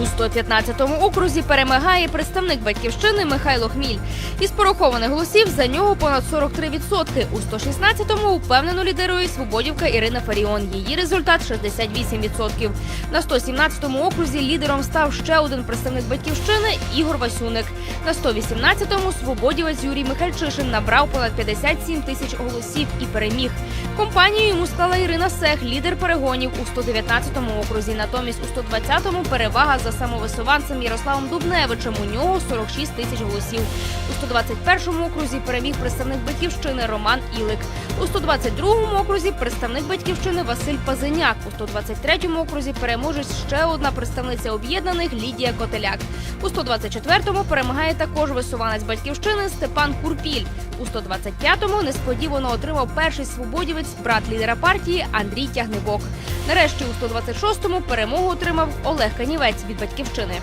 У 115-му окрузі перемагає представник батьківщини Михайло Хміль. Із порахованих голосів за нього понад 43%. У 116-му впевнено лідирує свободівка Ірина Фаріон. Її результат 68%. На 117-му окрузі лідером став ще один представник батьківщини Ігор Васюник. На 118-му свободівець Юрій Михальчишин набрав понад 57 тисяч голосів і переміг. Компанію йому склала Ірина Сех, лідер перегонів у 119-му окрузі. Натомість у 120-му перевага за самовисуванцем Ярославом Дубневичем. У нього 46 тисяч голосів. У 121-му окрузі переміг представник батьківщини Роман Ілик. У 122-му окрузі представник батьківщини Василь Пазеняк. У 123-му окрузі переможець ще одна представниця об'єднаних Лідія Котеляк. У 124-му перемагає також висуванець батьківщини Степан Курпіль. У 125-му несподівано отримав перший свободівець брат лідера партії Андрій Тягнебок. Нарешті у 126-му перемогу отримав Олег Канівець від батьківщини.